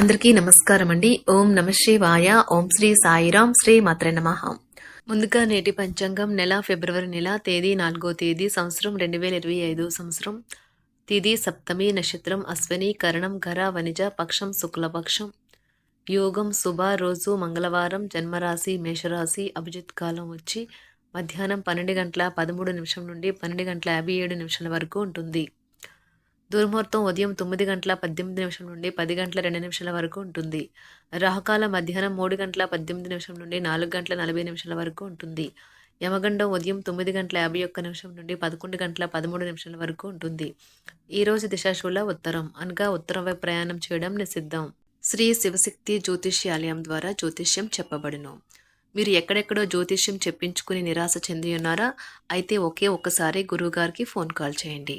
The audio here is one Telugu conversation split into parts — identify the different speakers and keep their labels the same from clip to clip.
Speaker 1: అందరికీ నమస్కారం అండి ఓం నమ శివాయ. ఓం శ్రీ సాయిరాం శ్రీ మాత్రే నమ. ముందుగా నేటి పంచాంగం నెల ఫిబ్రవరి నెల తేదీ నాలుగో తేదీ సంవత్సరం రెండు వేల ఇరవై ఐదు సంవత్సరం. తిది సప్తమి నక్షత్రం అశ్విని కరణం ఘర వనిజ పక్షం శుక్లపక్షం. యోగం శుభ రోజు మంగళవారం జన్మరాశి మేషరాశి అభిజిత్ కాలం వచ్చి మధ్యాహ్నం పన్నెండు గంటల పదమూడు నిమిషం నుండి పన్నెండు గంటల యాభై ఏడు నిమిషాల వరకు ఉంటుంది. దుర్ముహూర్తం ఉదయం తొమ్మిది గంటల పద్దెనిమిది నిమిషం నుండి పది గంటల రెండు నిమిషాల వరకు ఉంటుంది. రాహుకాల మధ్యాహ్నం మూడు గంటల పద్దెనిమిది నిమిషం నుండి నాలుగు గంటల నలభై నిమిషాల వరకు ఉంటుంది. యమగండం ఉదయం తొమ్మిది గంటల యాభై ఒక్క నిమిషం నుండి పదకొండు గంటల పదమూడు నిమిషాల వరకు ఉంటుంది. ఈరోజు దిశాశువుల దిశాశూల ఉత్తరం. అనగా ఉత్తరం వైపు ప్రయాణం చేయడం నిషిద్ధం. శ్రీ శివశక్తి జ్యోతిష్యాలయం ద్వారా జ్యోతిష్యం చెప్పబడును. మీరు ఎక్కడెక్కడో జ్యోతిష్యం చెప్పించుకుని నిరాశ చెంది ఉన్నారా? అయితే ఒకే ఒక్కసారి గురువుగారికి ఫోన్ కాల్ చేయండి.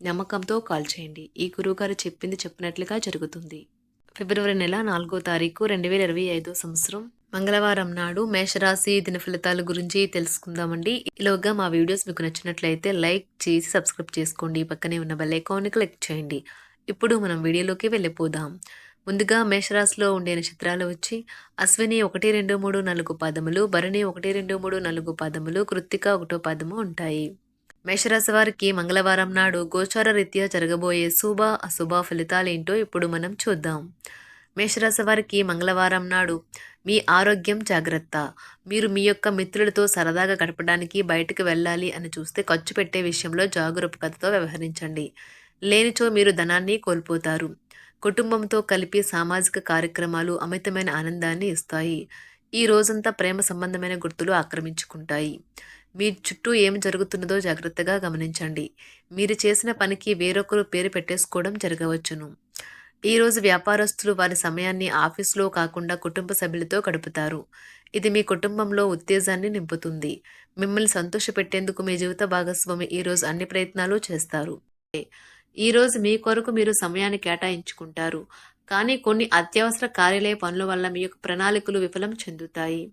Speaker 1: నమ్మకంతో కాల్ చేయండి. ఈ గురువుగారు చెప్పింది చెప్పినట్లుగా జరుగుతుంది. ఫిబ్రవరి నెల నాలుగో తారీఖు రెండు వేల ఇరవై ఐదో సంవత్సరం. మంగళవారం నాడు మేషరాశి దిన ఫలితాల గురించి తెలుసుకుందామండి. ఈలోగా మా వీడియోస్ మీకు నచ్చినట్లయితే లైక్ చేసి సబ్స్క్రైబ్ చేసుకోండి. పక్కనే ఉన్న బెల్ ఐకాన్ని క్లిక్ చేయండి. ఇప్పుడు మనం వీడియోలోకి వెళ్ళిపోదాం. ముందుగా మేషరాశిలో ఉండే నక్షత్రాలు వచ్చి అశ్విని ఒకటి రెండు మూడు నాలుగు పాదములు భరణి ఒకటి రెండు మూడు నాలుగు పాదములు కృత్తిక ఒకటో పాదము ఉంటాయి. మేషరాశి వారికి మంగళవారం నాడు గోచార రీత్యా జరగబోయే శుభ అశుభ ఫలితాలేంటో ఇప్పుడు మనం చూద్దాం. మేషరాశి వారికి మంగళవారం నాడు మీ ఆరోగ్యం జాగ్రత్త. మీరు మీ యొక్క మిత్రులతో సరదాగా గడపడానికి బయటకు వెళ్ళాలి అని చూస్తే ఖర్చు పెట్టే విషయంలో జాగరూకతతో వ్యవహరించండి. లేనిచో మీరు ధనాన్ని కోల్పోతారు. కుటుంబంతో కలిపి సామాజిక కార్యక్రమాలు అమితమైన ఆనందాన్ని ఇస్తాయి. ఈ రోజంతా ప్రేమ సంబంధమైన గుర్తులు ఆక్రమించుకుంటాయి. మీ చుట్టూ ఏం జరుగుతున్నదో జాగ్రత్తగా గమనించండి. మీరు చేసిన పనికి వేరొకరు పేరు పెట్టేసుకోవడం జరగవచ్చును. ఈరోజు వ్యాపారస్తులు వారి సమయాన్ని ఆఫీసులో కాకుండా కుటుంబ సభ్యులతో గడుపుతారు. ఇది మీ కుటుంబంలో ఉత్తేజాన్ని నింపుతుంది. మిమ్మల్ని సంతోషపెట్టేందుకు మీ జీవిత భాగస్వామి ఈరోజు అన్ని ప్రయత్నాలు చేస్తారు. ఈరోజు మీ కొరకు మీరు సమయాన్ని కేటాయించుకుంటారు. కానీ కొన్ని అత్యవసర కార్యాలయ పనుల వల్ల మీ యొక్క ప్రణాళికలు విఫలం చెందుతాయి.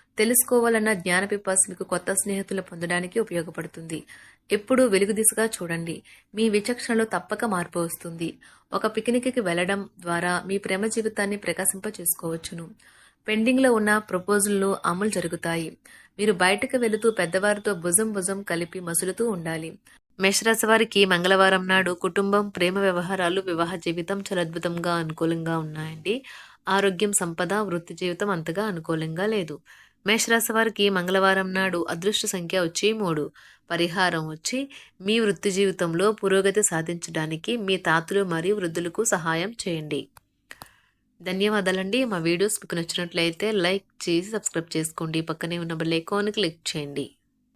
Speaker 1: తెలుసుకోవాలన్న జ్ఞానపిపాస్ మీకు కొత్త స్నేహితులు పొందడానికి ఉపయోగపడుతుంది. ఎప్పుడూ వెలుగు దిశగా చూడండి. మీ విచక్షణలో తప్పక మార్పు వస్తుంది. ఒక పిక్నిక్కి వెళ్ళడం ద్వారా మీ ప్రేమ జీవితాన్ని ప్రకాశింప చేసుకోవచ్చును పెండింగ్లో ఉన్న ప్రపోజల్లు అమలు జరుగుతాయి. మీరు బయటకు వెళుతూ పెద్దవారితో భుజం భుజం కలిపి మసులుతూ ఉండాలి. మేషరాశి వారికి మంగళవారం నాడు కుటుంబం ప్రేమ వ్యవహారాలు వివాహ జీవితం చాలా అద్భుతంగా అనుకూలంగా ఉన్నాయండి. ఆరోగ్యం సంపద వృత్తి జీవితం అంతగా అనుకూలంగా లేదు. మేషరాశి వారికి మంగళవారం నాడు అదృష్ట సంఖ్య వచ్చి మూడు. పరిహారం వచ్చి మీ వృత్తి జీవితంలో పురోగతి సాధించడానికి మీ తాతలు మరియు వృద్ధులకు సహాయం చేయండి. ధన్యవాదాలండి. మా వీడియోస్ మీకు నచ్చినట్లయితే లైక్ చేసి సబ్స్క్రైబ్ చేసుకోండి. పక్కనే ఉన్న బెల్ ఐకాన్ క్లిక్ చేయండి.